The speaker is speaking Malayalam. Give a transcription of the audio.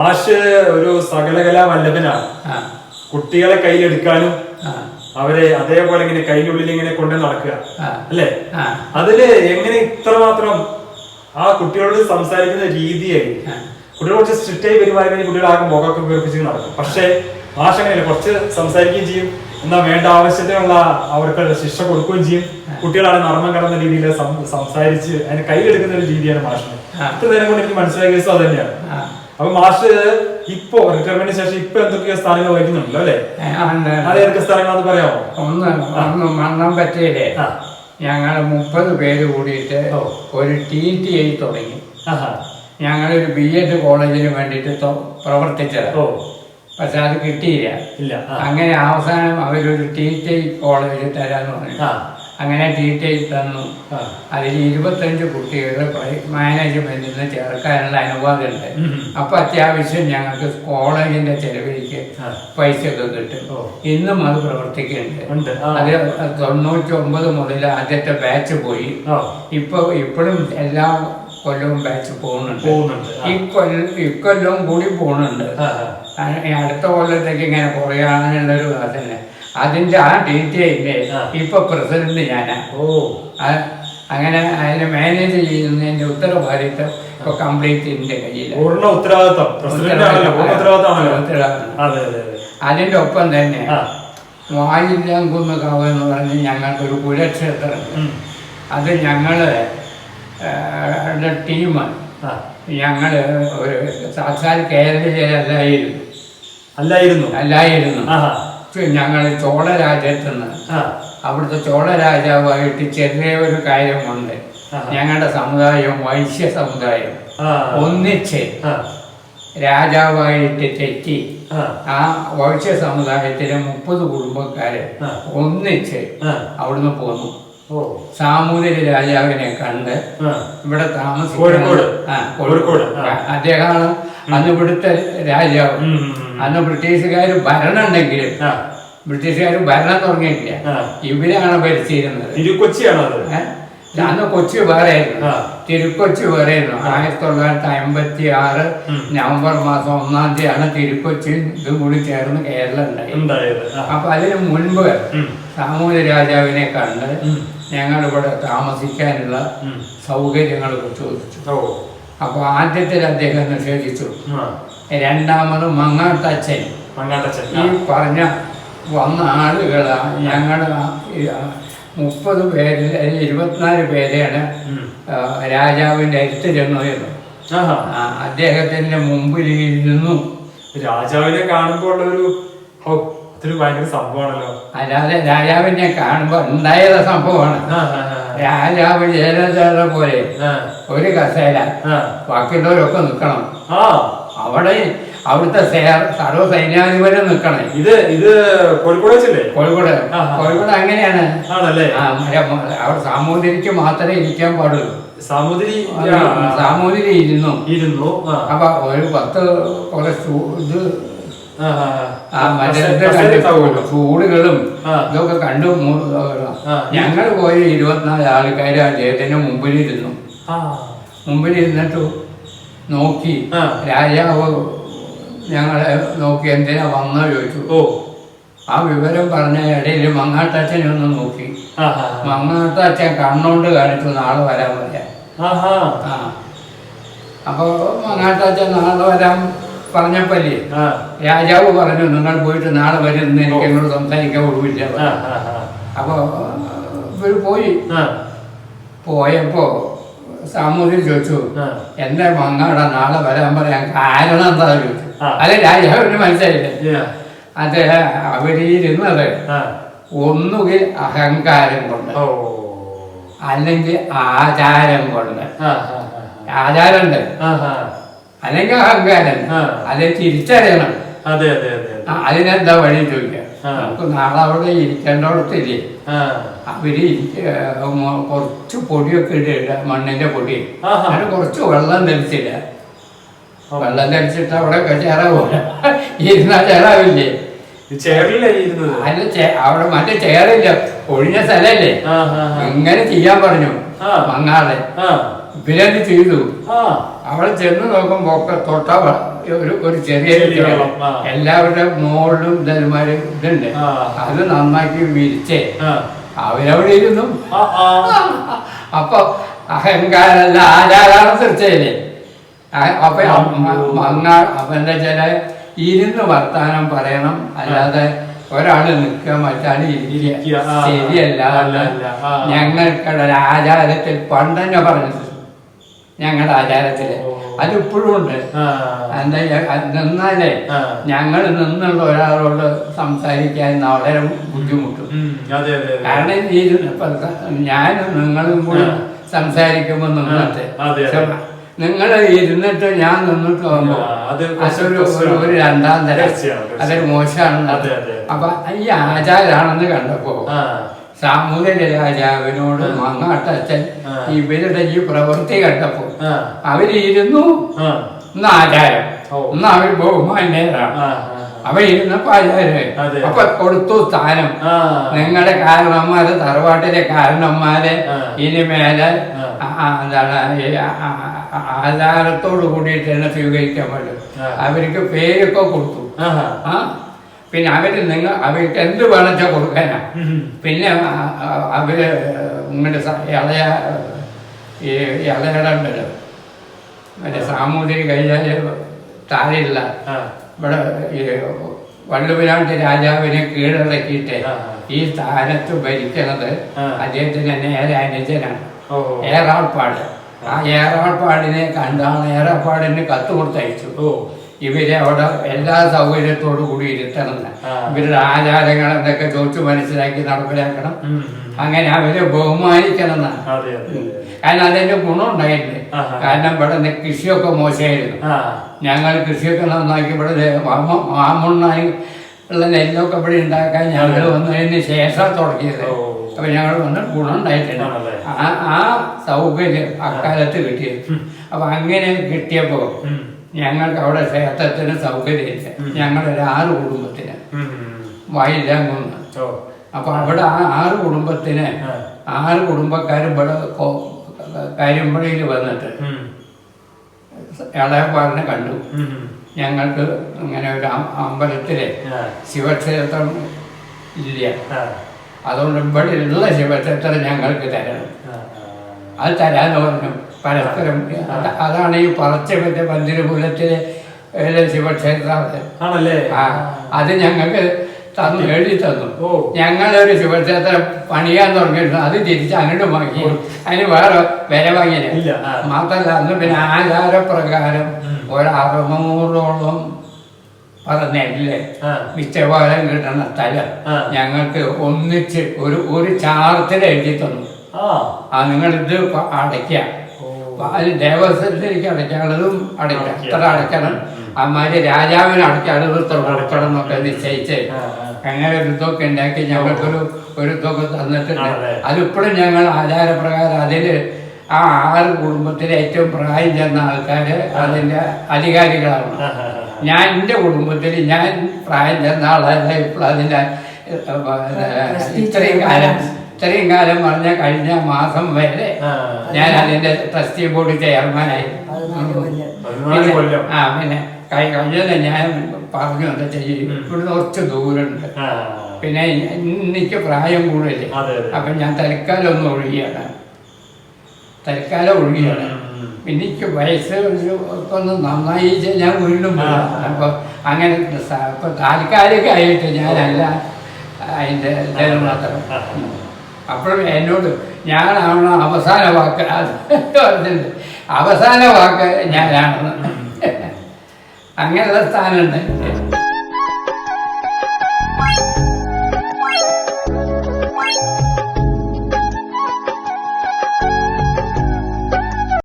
മാഷ് ഒരു സകലകലാ വല്ലഭനാണ്. കുട്ടികളെ കയ്യിലെടുക്കാനും അവരെ അതേപോലെ ഇങ്ങനെ കയ്യിനുള്ളിൽ ഇങ്ങനെ കൊണ്ടു നടക്കുക. അല്ലെ. അതിൽ എങ്ങനെ ഇത്രമാത്രം ആ കുട്ടികളോട് സംസാരിക്കുന്ന രീതിയായി കുട്ടികളെ കുട്ടികൾ കുറച്ച് സ്ട്രിക്റ്റ് ആയി പെരുമാറി കുട്ടികൾ ആകെ മുഖമൊക്കെ വീർപ്പിച്ച് നടക്കും. പക്ഷേ മാഷ് അങ്ങനെയല്ല. കുറച്ച് സംസാരിക്കുകയും ചെയ്യും. എന്നാ വേണ്ട ആവശ്യത്തിനുള്ള അവർക്ക് ശിക്ഷ കൊടുക്കുകയും ചെയ്യും. കുട്ടികളാണ് നർമ്മം കടന്ന രീതിയിൽ സംസാരിച്ച് അതിന് കയ്യിലെടുക്കുന്ന ഒരു രീതിയാണ് മാഷിന്. അത്ര ഇത്ര നേരം കൊണ്ട് എനിക്ക് മനസ്സിലാക്കിയത് അത് തന്നെയാണ്. അപ്പൊ മാസ്റ്റർ ഇപ്പോ റിട്ടയർമെന്റിന് ശേഷം ഇപ്പൊ എന്തൊക്കെയോ സ്ഥാനങ്ങൾ വഹിക്കുന്നുണ്ടല്ലോ അല്ലേ? ഏ, ഉണ്ട്. അത് ഏതൊക്കെ സ്ഥാനങ്ങളാന്ന് പറയാമോ? ഒന്ന് ഒന്ന് മണ്ണം പറ്റിയില്ലേ ഞങ്ങൾ മുപ്പത് പേര് കൂടിയിട്ട് ഒരു ടി ടി ഐ തുടങ്ങി. ഞങ്ങളൊരു ബി എഡ് കോളേജിന് വേണ്ടിയിട്ട് പ്രവർത്തിച്ചത്. ഓ. പക്ഷെ അത് കിട്ടിയില്ല. ഇല്ല. അങ്ങനെ അവസാനം അവരൊരു ടി ടി ഐ കോളേജ് തരാന്ന് പറഞ്ഞു. ആ. അങ്ങനെ ടി തന്നു. അതിൽ ഇരുപത്തഞ്ച് കുട്ടികൾ മാനേജ്മെന്റിൽ നിന്ന് ചേർക്കാനുള്ള അനുവാദമുണ്ട്. അപ്പൊ അത്യാവശ്യം ഞങ്ങൾക്ക് കോളേജിന്റെ ചെലവിലേക്ക് പൈസ ഒക്കെ കിട്ടും. ഇന്നും അത് പ്രവർത്തിക്കുന്നുണ്ട്. അത് തൊണ്ണൂറ്റി ഒമ്പത് മുതൽ ആദ്യത്തെ ബാച്ച് പോയി. ഇപ്പൊ ഇപ്പോഴും എല്ലാ കൊല്ലവും ബാച്ച് പോകുന്നുണ്ട്. ഈ കൊല്ലം ഇക്കൊല്ലവും കൂടി പോകുന്നുണ്ട്. അടുത്ത കൊല്ലത്തേക്ക് ഇങ്ങനെ കുറയാനുള്ളൊരു അതന്നെ അതിന്റെ ആ ഡീറ്റെയിൽ. ഇപ്പൊ പ്രസിഡന്റ് ഞാനാ. ഓ. അങ്ങനെ അതിനെ മാനേജ് ചെയ്യുന്നതിന്റെ ഉത്തരവാദിത്വം ഇപ്പൊ കംപ്ലീറ്റ് എന്റെ കയ്യിലാണ് പൂർണ ഉത്തരവാദിത്തമാണല്ലോ. അതിന്റെ ഒപ്പം തന്നെ. വായില്ലാങ്കുന്ന് കാവ് എന്ന് പറഞ്ഞ് ഞങ്ങൾക്കൊരു ഒരു കുലക്ഷേത്രം അത് ഞങ്ങൾ ടീം. ഞങ്ങൾ ഒരു സാക്ഷാൽ കേരളീയരല്ലായിരുന്നു. അല്ലായിരുന്നു. അല്ലായിരുന്നു. ഞങ്ങൾ ചോള രാജ്യത്തുനിന്ന് ആ. അവിടുത്തെ ചോള രാജാവായിട്ട് ചെറിയ ഒരു കാര്യമുണ്ട്. ഞങ്ങളുടെ സമുദായം വൈശ്യ സമുദായം. ഒന്നിച്ച് രാജാവായിട്ട് തെറ്റി ആ. വൈശ്യ സമുദായത്തിലെ മുപ്പത് കുടുംബക്കാരെ. ഒന്നിച്ച്. അവിടുന്ന് പോന്നു സാമൂതിരി രാജാവിനെ കണ്ട് ഇവിടെ താമസിക്കുന്നത് കോഴിക്കോട്. ആ കോഴിക്കോട്, ആ. അദ്ദേഹമാണ് അന്ന് ഇവിടുത്തെ രാജാവ്. അന്ന് ബ്രിട്ടീഷുകാർ ഭരണം ഉണ്ടെങ്കിലും ബ്രിട്ടീഷുകാർ ഭരണം തുടങ്ങിയിട്ടില്ല. ഇവരാണ് ഭരിച്ചിരുന്നത്. തിരുക്കൊച്ചിയാണോ അന്ന് കൊച്ചി വേറെയായിരുന്നു തിരുക്കൊച്ചി വേറെയായിരുന്നു ആയിരത്തി തൊള്ളായിരത്തി അമ്പത്തി ആറ് നവംബർ മാസം ഒന്നാം തീയതിയാണ് തിരുക്കൊച്ചി ഇതും കൂടി ചേർന്ന് കേരളം ഉണ്ടായത്. അപ്പൊ അതിന് മുൻപ് സാമൂഹ്യ രാജാവിനെ കണ്ട് ഇവിടെ താമസിക്കാനുള്ള. സൗകര്യങ്ങൾ ചോദിച്ചു അപ്പോൾ ആദ്യത്തിൽ അദ്ദേഹം നിഷേധിച്ചു. രണ്ടാമത് മങ്ങാട്ടച്ചൻ ഈ. പറഞ്ഞ വന്ന ആളുകൾ ഞങ്ങൾ മുപ്പത് പേരിൽ അതിൽ ഇരുപത്തിനാല് പേരെയാണ് രാജാവിന്റെ അടുത്ത് എന്ന്. അദ്ദേഹത്തിന്റെ മുമ്പിൽ ഇരുന്നു രാജാവിനെ കാണുമ്പോൾ ഉള്ള അതൊരു ഭയങ്കര സംഭവമാണല്ലോ. അല്ലാതെ രാജാവിനെ കാണുമ്പോ ഉണ്ടായത് സംഭവമാണ്. രാജാവ് ജയലളിത പോലെ. ഒരു കസേര. ബാക്കിയുള്ളവരൊക്കെ നിൽക്കണം ആ. അവിടെ അവിടുത്തെ സർവ സൈന്യാധിപരും നിൽക്കണേ ഇത് ഇത് കോഴിക്കോട് വെച്ചല്ലേ? കോഴിക്കോട്. കോഴിക്കോട് അങ്ങനെയാണ്. അവിടെ സാമൂതിരിക്ക് മാത്രമേ ഇരിക്കാൻ പാടുള്ളൂ. സാമൂതിരി. സാമൂതിരി ഇരുന്നു. ഇരുന്നു അപ്പൊ ഒരു പത്ത് കുറെ ഇത് ചൂടുകളും ഇതൊക്കെ കണ്ടു ഞങ്ങൾ പോയി ഇരുപത്തിനാല് ആൾക്കാർ ആ ചേട്ടന്റെ മുമ്പിലിരുന്നു. മുമ്പിലിരുന്നിട്ട് നോക്കി. രാജാവ് ഞങ്ങളെ നോക്കി എന്തിനാ വന്നോ ചോദിച്ചു. ഓ. ആ വിവരം പറഞ്ഞ ഇടയിൽ മങ്ങാട്ടച്ഛനെ ഒന്ന് നോക്കി. മങ്ങാട്ടച്ഛൻ കണ്ണോണ്ട് കാണിച്ചു നാളെ വരാൻ പറയാം അപ്പോൾ മങ്ങാട്ടച്ഛൻ നാളെ വരാൻ പറഞ്ഞപ്പല്ലേ. രാജാവ് പറഞ്ഞു നിങ്ങൾ പോയിട്ട് നാളെ വരുന്ന എനിക്ക് എന്നോട് സംസാരിക്കാൻ ഒഴിവില്ല. അപ്പോ ഇവർ പോയി. പോയപ്പോ സാമൂഹ്യം ചോദിച്ചു എന്റെ മങ്ങാട നാളെ വരാൻ പറയാൻ കാരണം എന്താ? ചോദിച്ചു. അല്ലെ രാജാവിന് മനസ്സിലായില്ലേ. അദ്ദേഹം അവരിയിരുന്നത്. ഒന്നുകിൽ അഹങ്കാരം കൊണ്ട്. അല്ലെങ്കിൽ ആചാരം കൊണ്ട്. ആചാരമുണ്ട്. അല്ലെങ്കിൽ അഹങ്കാരം. അത് തിരിച്ചറിയണം. അതെ അതെ അതെ അതെ. അതിനെന്താ വഴി ചോദിക്കാം. നമുക്ക് നാളെ അവിടെ ഇരിക്കേണ്ടടത്തില്ലേ. അവർ കുറച്ച് പൊടിയൊക്കെ ഇടുക മണ്ണിന്റെ പൊടി. അതിന് കുറച്ച് വെള്ളം ധരിച്ചില്ല. വെള്ളം ധരിച്ചിട്ട് അവിടെ ചേറാവൂല ഇരുന്നാ ചേറാവില്ലേ അതിന് അവിടെ മറ്റേ ചേറില്ല ഒഴിഞ്ഞ സ്ഥലല്ലേ. ഇങ്ങനെ ചെയ്യാൻ പറഞ്ഞു. മങ്ങാതെ. ഇവരത് ചെയ്തു. അവിടെ ചെന്ന് നോക്കുമ്പോ ഒക്കെ തൊട്ട ഒരു ഒരു ചെറിയ. എല്ലാവരുടെ മുകളിലും ഇതേമാര് ഇതുണ്ട്. അത് നന്നാക്കി വിരിച്ചേ അവരവിടെ ഇരുന്നു. അപ്പൊ അഹങ്കാരല്ല ആചാരാണ് തീർച്ചയല്ലേ അപ്പൊ മങ്ങാ അവന്റെ ചില ഇരുന്ന് വർത്താനം പറയണം. അല്ലാതെ ഒരാൾ നിൽക്കുക മറ്റാൾ ഇരിക്കുക, ഇരിക്കുക ശരിയല്ല. ഞങ്ങൾക്കുള്ള ആചാരത്തിൽ പണ്ടെന്നെ പറഞ്ഞത് ഞങ്ങളുടെ ആചാരത്തിൽ. അതിപ്പോഴും ഉണ്ട്. നിന്നാലേ ഞങ്ങൾ നിന്നുള്ള ഒരാളോട് സംസാരിക്കാൻ വളരെ ബുദ്ധിമുട്ടും. കാരണം ഞാനും നിങ്ങളും കൂടി. സംസാരിക്കുമ്പോ നിന്നിട്ട്. നിങ്ങൾ ഇരുന്നിട്ട് ഞാൻ നിന്നിട്ട് പോകുമ്പോ അത് അതൊരു ഒരു- രണ്ടാം തരം. അതൊരു മോശമാണ്. അപ്പൊ ഈ ആചാരാണെന്ന് കണ്ടപ്പോ സാമൂതിരി രാജാവിനോട്. മങ്ങാട്ടച്ഛൻ. ഇവരുടെ ഈ പ്രവൃത്തി കണ്ടപ്പോ അവരിരുന്നു ഇന്ന് ആചാരം. ഇന്ന് അവർ ബഹുമാന്യരാണ് അവരിരുന്നപ്പോ ആചാരം. അപ്പൊ കൊടുത്തു സ്ഥാനം. നിങ്ങളുടെ കാരണന്മാര് തറവാട്ടിലെ കാരണന്മാരെ. ഇനി മേലെ എന്താണ് ആചാരത്തോട് കൂടിയിട്ട് തന്നെ സ്വീകരിക്കാൻ പറ്റും അവർക്ക് പേരൊക്കെ കൊടുത്തു. ആ. പിന്നെ അവർ നിങ്ങൾ അവർക്ക് എന്ത് വേണമെച്ചാ കൊടുക്കാനാ? പിന്നെ അവർ ഇങ്ങോട്ട് ഇളയ ഈ ഇളയടണ്ടല്ലോ. മറ്റേ സാമൂതിരി കഴിഞ്ഞാൽ താഴെയുള്ള ആ. ഇവിടെ ഈ വള്ളുവനാട്ട് രാജാവിനെ കീഴടക്കിയിട്ട്. ഈ സ്ഥാനത്ത് ഭരിക്കുന്നത്. അദ്ദേഹത്തിന് നേരെ അനുജനാണ്. ഏറാൾപ്പാട് ആ ഏറാൾപ്പാടിനെ കണ്ടാണ് ഏറാൾപ്പാടിന് കത്ത് കൊടുത്തയച്ചു. ഓ. ഇവരെ അവിടെ എല്ലാ സൗകര്യത്തോടു കൂടി ഇരുത്തണം. ഇവരുടെ ആചാരങ്ങൾ എന്തൊക്കെ ചോദിച്ചു മനസ്സിലാക്കി നടപ്പിലാക്കണം. അങ്ങനെ അവരെ ബഹുമാനിക്കണം. കാരണം അതിന്റെ ഗുണം ഉണ്ടായിട്ടുണ്ട് ആഹാ. കാരണം ഇവിടെ കൃഷിയൊക്കെ മോശമായിരുന്നു ഞങ്ങൾ കൃഷിയൊക്കെ നന്നാക്കി ഇവിടെ മാമുണ്ണായി ഉള്ള നെല്ലൊക്കെ ഇവിടെ ഉണ്ടാക്കാൻ ഞങ്ങൾ വന്നതിന് ശേഷം തുടങ്ങിയത്. അപ്പൊ ഞങ്ങൾ വന്ന് ഗുണം ഉണ്ടായിട്ടുണ്ട് ആണല്ലേ? ആ ആ സൗകര്യം അക്കാലത്ത് കിട്ടിയത് അപ്പൊ അങ്ങനെ കിട്ടിയപ്പോ. ഞങ്ങൾക്ക് അവിടെ ക്ഷേത്രത്തിന് സൗകര്യമില്ല. ഞങ്ങളൊരു ആറ് കുടുംബത്തിന്. വയലങ്ങുന്ന് അപ്പൊ അവിടെ ആ ആറ് കുടുംബത്തിന് ആറ് കുടുംബക്കാർ ഇവിടെ കരിമ്പഴയിൽ വന്നിട്ട് ഇളയപ്പാറിനെ കണ്ടു. ഞങ്ങൾക്ക് ഇങ്ങനെ ഒരു അമ്പലത്തിലെ ശിവക്ഷേത്രം ഇല്ല. അതുകൊണ്ട് ഇവിടെ ഉള്ള ശിവക്ഷേത്രം ഞങ്ങൾക്ക് തരണം. അത് തരാന്ന് പറഞ്ഞു പരസ്പരം അതാണ് ഈ പറച്ച മറ്റേ പന്തിരുപുരത്തിലെ ആണല്ലേ? ആ അത് ഞങ്ങൾക്ക് തന്നു എഴുതി തന്നു. ഞങ്ങളൊരു ശിവക്ഷേത്രം പണിയാൻ തുടങ്ങിയിരുന്നു അത് തിരിച്ച് അങ്ങോട്ട് വാങ്ങി അതിന് വേറെ വില വാങ്ങിയില്ല മാത്രമല്ല അന്ന് പിന്നെ ആചാരപ്രകാരം ഒരറുന്നൂറോളം ഒരു അറുന്നൂറോളം പറഞ്ഞല്ലേ. മിച്ചവാരം കിട്ടുന്ന സ്ഥലം ഞങ്ങൾക്ക് ഒന്നിച്ച് ഒരു ഒരു ചാർത്തിൽ എഴുതി തന്നു. ആ. നിങ്ങളിത് അടയ്ക്കുക ഓ. അപ്പൊ അത് ദേവസ്വത്തിലേക്ക് അടയ്ക്കാനുള്ളതും അടയ്ക്കാം. അടയ്ക്കുക. എത്ര അടയ്ക്കണം? അമ്മാര് രാജാവിന് അടയ്ക്കാനുള്ളത് ഇത്ര കൊടുക്കണം എന്നൊക്കെ നിശ്ചയിച്ച്. അങ്ങനെ ഒരു ഇതൊക്കെ ഉണ്ടാക്കി ഞങ്ങൾക്കൊരു ഒരു ഇതൊക്കെ തന്നിട്ടുണ്ട്? അതിപ്പോഴും ഞങ്ങൾ ആചാരപ്രകാരം അതിൽ ആ ആറ് കുടുംബത്തിലെ ഏറ്റവും പ്രായം ചെന്ന ആൾക്കാര് അതിന്റെ അധികാരികളാണ്. ഞാൻ എന്റെ കുടുംബത്തിൽ ഞാൻ പ്രായം ചെന്ന ആളല്ല. ഇപ്പോൾ അതിന്റെ ഇത്രയും കാലം ഇത്രയും കാലം പറഞ്ഞ കഴിഞ്ഞ മാസം വരെ. ഞാൻ അതിന്റെ ട്രസ്റ്റി ബോർഡ് ചെയർമാനായി. ആ പിന്നെ കഴി- കഴിഞ്ഞത് ഞാൻ പറഞ്ഞു എന്താ ചെയ്യും ഇവിടുന്ന് കുറച്ച് ദൂരമുണ്ട്. പിന്നെ എനിക്ക് പ്രായം കൂടുതലേ. അപ്പൊ ഞാൻ തൽക്കാലം ഒന്ന് ഒഴുകിയാണ് തൽക്കാലം ഒഴുകിയാണ് എനിക്ക് വയസ്സ് ഒന്ന് നന്നായി ഞാൻ വീണ്ടും. അപ്പൊ അങ്ങനെ താൽക്കാലികമായിട്ട് ഞാനല്ല അതിന്റെ ജനം മാത്രം. അപ്പോഴും എന്നോട് ഞാനാണ് അവസാന വാക്ക്? അത്. അവസാന വാക്ക് ഞാനാണെന്ന്. അങ്ങനെയുള്ള സ്ഥാനമുണ്ട്.